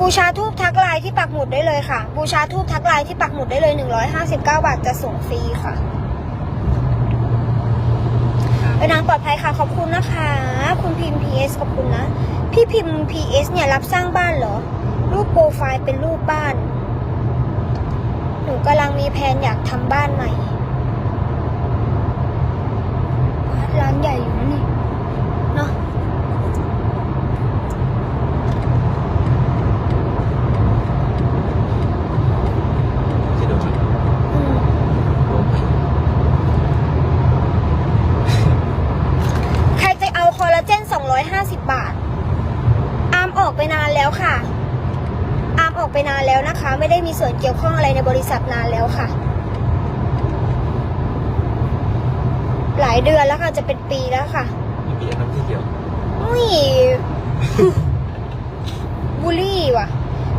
บูชาทูบทักไลน์ที่ปักหมุดได้เลยค่ะ บูชาทูบทักไลน์ที่ปักหมุดได้เลย 159 บาทจะส่งฟรีค่ะเดินทางปลอดภัยค่ะ ขอบคุณนะคะ คุณพิมพ์ PS ขอบคุณนะ พี่พิมพ์ PS เนี่ยรับสร้างบ้านเหรอ รูปโปรไฟล์เป็นรูปบ้าน หนูกำลังมีแผนอยากทำบ้านใหม่ ร้านใหญ่อยู่นะนี่ เนาะ ที่โดนชน อืม โดนไป ใครจะเอาคอลลาเจน 250 บาท อาร์มออกไปนานแล้วค่ะ อาร์มออก ไปนานแล้วนะคะ ไม่ได้มีส่วนเกี่ยวข้องอะไรในบริษัทนานแล้วค่ะ หลายเดือนแล้วค่ะจะเป็นปีแล้วค่ะมีปีน้ำที่เกี่ยวอุ้ยบูลลี่ว่ะ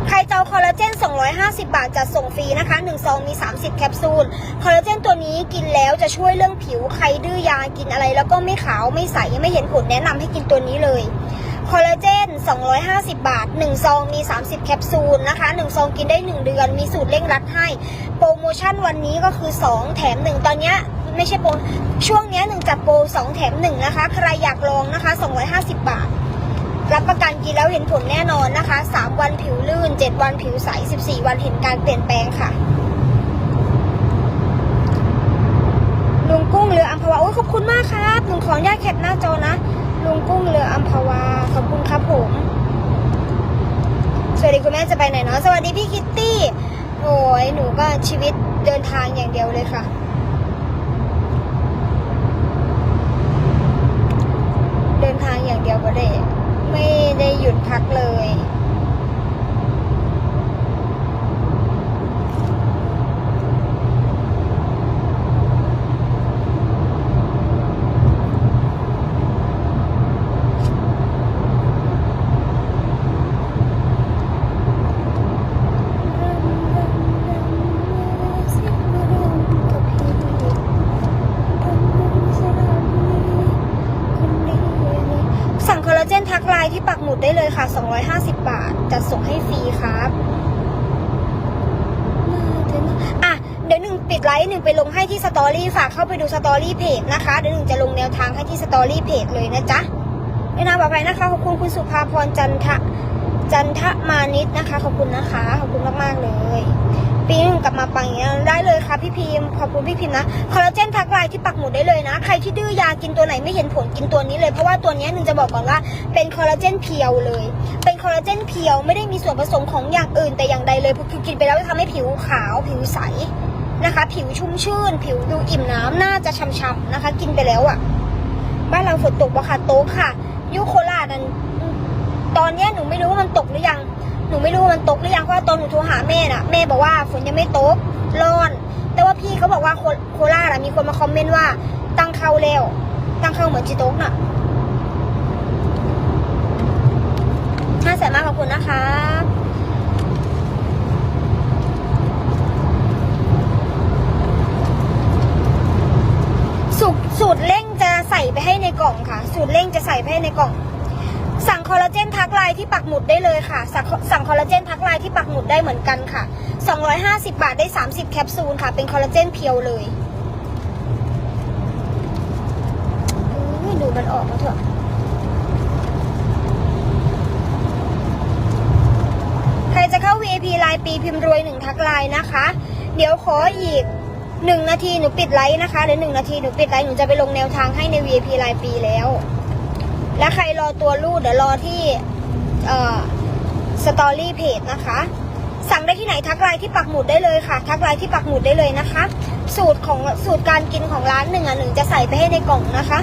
ใครจะเอาคอลลาเจน 250 บาทจะส่งฟรีนะคะ1ซองมี 30 แคปซูล คอลลาเจนตัวนี้กินแล้วจะช่วยเรื่องผิว ใครดื้อยากินอะไร แล้วก็ไม่ขาวไม่ใสยังไม่เห็นผลแนะนำให้กินตัวนี้เลย คอลลาเจน 250 บาท 1 ซองมี 30 แคปซูลนะคะ 1 ซองกินได้ 1 เดือน มีสูตรเร่งรัดให้ โปรโมชั่นวันนี้ก็คือ 2 แถม 1 ตอนเนี้ยไม่ใช่โปรช่วงเนี้ยหนึ่งจัดโปร 2 แถม 1 นะคะ ใครอยากลองนะคะ 250 บาท รับประกันกินแล้วเห็นผลแน่นอนนะคะ 3 วันผิวลื่น 7 วันผิวใส 14 วันเห็นการเปลี่ยนแปลงค่ะลุงกุ้งเรืออัมพวาโอ้ยขอบคุณมากครับหนูขออนุญาตแคปหน้าจอนะ ลุงกุ้งเรืออัมพวา ขอบคุณครับผม สวัสดีคุณแม่จะไปไหนเนาะ สวัสดีพี่คิตตี้ โอ้ยหนูก็ชีวิตเดินทางอย่างเดียวเลยค่ะ เดินทางอย่างเดียวก็ได้ ไม่ได้หยุดพักเลย สั่งคอลลาเจนทักไลน์ที่ปักหมุ ดได้เลยค่ะ 250 บาท จัดส่งให้ฟรีครับอะ เดี๋ยวหนึ่งปิดไลฟ์หนึ่งไปลงให้ที่สตอรี่ฝากเข้าไปดูสตอรี่เพจนะคะ เดี๋ยวหนึ่งจะลงแนวทางให้ที่สตอรี่เพจเลยนะจ๊ะเวลาบอดภัยนะคะ ขอบคุณคุณสุภาพรจันทะ จันทมานิดนะคะ ขอบคุณนะคะ ขอบคุณมากๆเลย ปีนึงกลับมาปังอย่างเงี้ยได้เลยค่ะพี่พิมพ์ขอบคุณพี่พิมพ์นะคอลลาเจนทักไลน์ที่ปักหมุดได้เลยนะ ใครที่ดื้อยากินตัวไหนไม่เห็นผลกินตัวนี้เลย เพราะว่าตัวนี้หนึ่งจะบอกก่อนว่าเป็นคอลลาเจนเพียวเลย เป็นคอลลาเจนเพียวไม่ได้มีส่วนผสมของอย่างอื่นแต่อย่างใดเลยคือกินไปแล้วจะทำให้ผิวขาวผิวใสนะคะ ผิวชุ่มชื่น ผิวดูอิ่มน้ำน่าจะช่ำๆนะคะ กินไปแล้วอะ่ะ บ้านเราฝนตกปะค่ะโต๊ะค่ะยูโครานั้น ตอนเนี้ยหนูไม่รู้ว่ามันตกหรือยัง หนูไม่รู้ว่ามันตกหรือยังเพราะว่าตอนหนูโทรหาแม่น่ะ แม่บอกว่าฝนยังไม่ตกร้อน แต่ว่าพี่เขาบอกว่าโคโคราชอะมีคนมาคอมเมนต์ว่า ตั้งเข้าแล้วตั้งเข้าเหมือนจีโต๊กน่ะน่าแสนมากขอบคุณนะคะสูตรสูตรเร่งจะใส่ไปให้ในกล่องค่ะ สูตรเร่งจะใส่ไปให้ในกล่อง สั่งคอลลาเจนทักไลน์ที่ปักหมุดได้เลยค่ะ สั่งคอลลาเจนทักไลน์ที่ปักหมุดได้เหมือนกันค่ะ 250 บาทได้ 30 แคปซูลค่ะ เป็นคอลลาเจนเพียวเลยดูมันออกมาเถอะใครจะเข้า VIP รายปีพิมพ์รวยหนึ่งทักไลน์นะคะ เดี๋ยวขออีกหนึ่งนาทีหนูปิดไลฟ์นะคะเดี๋ยวหนึ่งนาทีหนูปิดไลฟ์หนูจะไปลงแนวทางให้ใน VIP รายปีแล้ว และใครรอตัวรูดเดี๋ยวรอที่เอ่อสตอรี่เพจนะคะ สั่งได้ที่ไหนทักไลน์ที่ปักหมุดได้เลยค่ะ ทักไลน์ที่ปักหมุดได้เลยนะคะ สูตรของสูตรการกินของร้านหนึ่งอะหนึ่งจะใส่ไปให้ในกล่องนะคะ